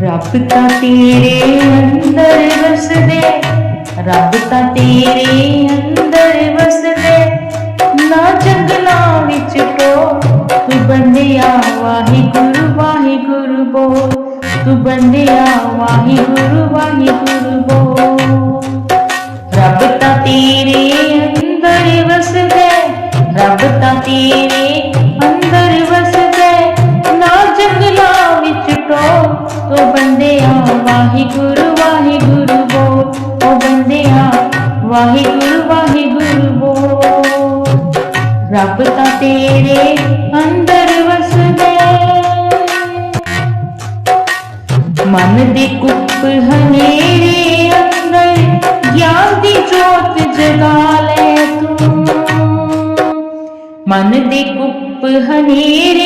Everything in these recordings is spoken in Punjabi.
रबता तेरे अंदर बस दे रबता तेरे अंदर बस दे। ना जंगलों विच तो तू बंदिया वाहे गुरु वाहे गुरु बो। तू बंदिया वाहे गुरु वाहे गुरु बो। रबता ਵਾਹਿਗੁਰੂ ਵਾਹਿਗੁਰੂ ਬੋਲ ਓ ਬੰਦਿਆ, ਵਾਹਿਗੁਰੂ ਵਾਹਿਗੁਰੂ ਬੋਲ ਰੱਬ ਤਾਂ ਤੇਰੇ ਅੰਦਰ ਵਸਦੇ ਮਨ ਦੇ ਕੁੱਪ ਹਨੇਰੇ ਅੰਦਰ, ਗਿਆਨ ਦੀ ਜੋਤ ਜਗਾ ਲੈ ਤੂੰ। ਮਨ ਦੇ ਕੁੱਪ ਹਨੇਰੇ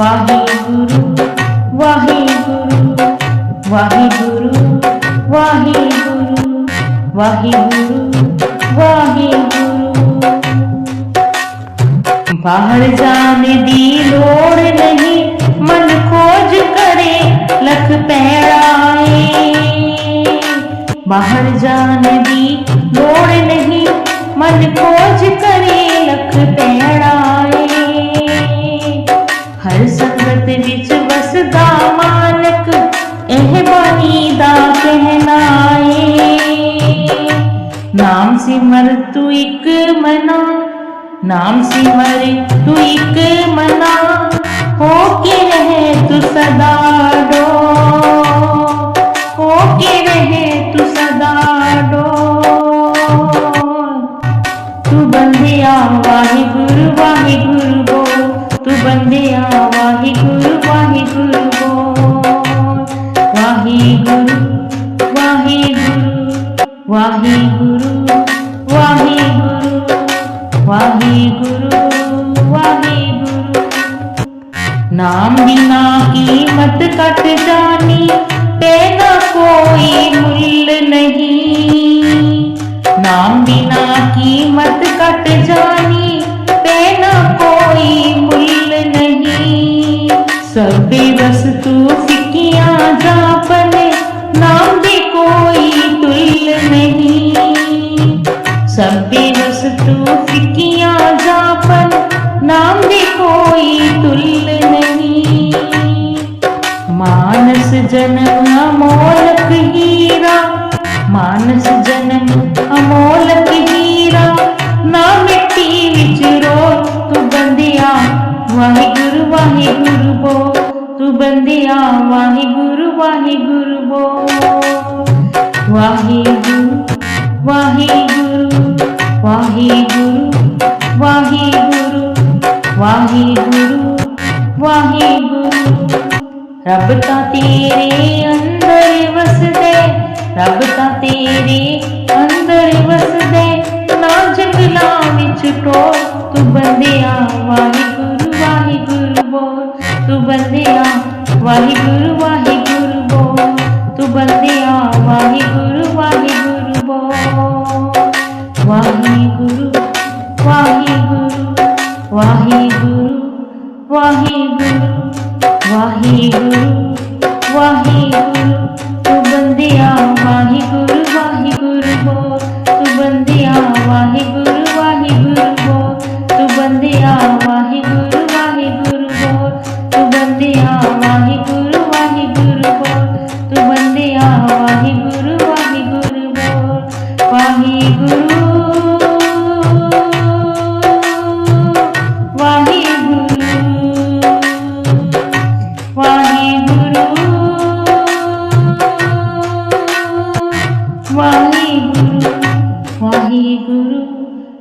वाहे गुरु वाहे गुरु वाहे गुरु वाहे गुरु वाहे गुरु वाहे गुरु बाहर जाने दी लोड़ नहीं, मन खोज करे, लख पैराए बाहर जाने दी नाम सिमर तू एक मना, नाम सिमर तू एक मना हो के रहे तू सदा डोर। ਵਾਹਿਗੁਰੂ ਵਾਹਿਗੁਰੂ। ਨਾਮ ਬਿਨਾ ਕੀਮਤ ਕਟ ਜਾਣੀ ਤੇ ਨਾ ਕੋਈ ਮੁੱਲ ਨਹੀਂ। ਨਾਮ ਬਿਨਾ ਕੀਮਤ ਕਟ ਜਾਣੀ ਤੇ ਕੋਈ ਮੁੱਲ ਨਹੀਂ। ਸਭੇ ਤੂੰ ਫਿੱਕੀਆਂ ਜਾਪਨੇ ਬੰਦਿਆ ਵਾਹਿਗੁਰੂ ਵਾਹਿਗੁਰੂ ਬੋ। ਵਾਹਿਗੁਰੂ ਵਾਹਿਗੁਰੂ ਵਾਹਿਗੁਰੂ ਵਾਹਿਗੁਰੂ ਵਾਹਿਗੁਰੂ ਵਾਹਿਗੁਰੂ। ਰੱਬ ਤਾਂ ਤੇਰੇ ਅੰਦਰ ਵਸਦੇ, ਰੱਬ ਬੰਦਿਆ ਵਾਹਿਗੁਰੂ ਵਾਹਿਗੁਰੂ ਬੋਲ ਵਾਹਿਗੁਰੂ ਵਾਹਿਗੁਰੂ ਵਾਹਿਗੁਰੂ ਵਾਹਿਗੁਰੂ ਵਾਹਿਗੁਰੂ ਵਾਹਿਗੁਰੂ। ਤੂੰ ਬੰਦਿਆ ਵਾਹਿਗੁਰੂ।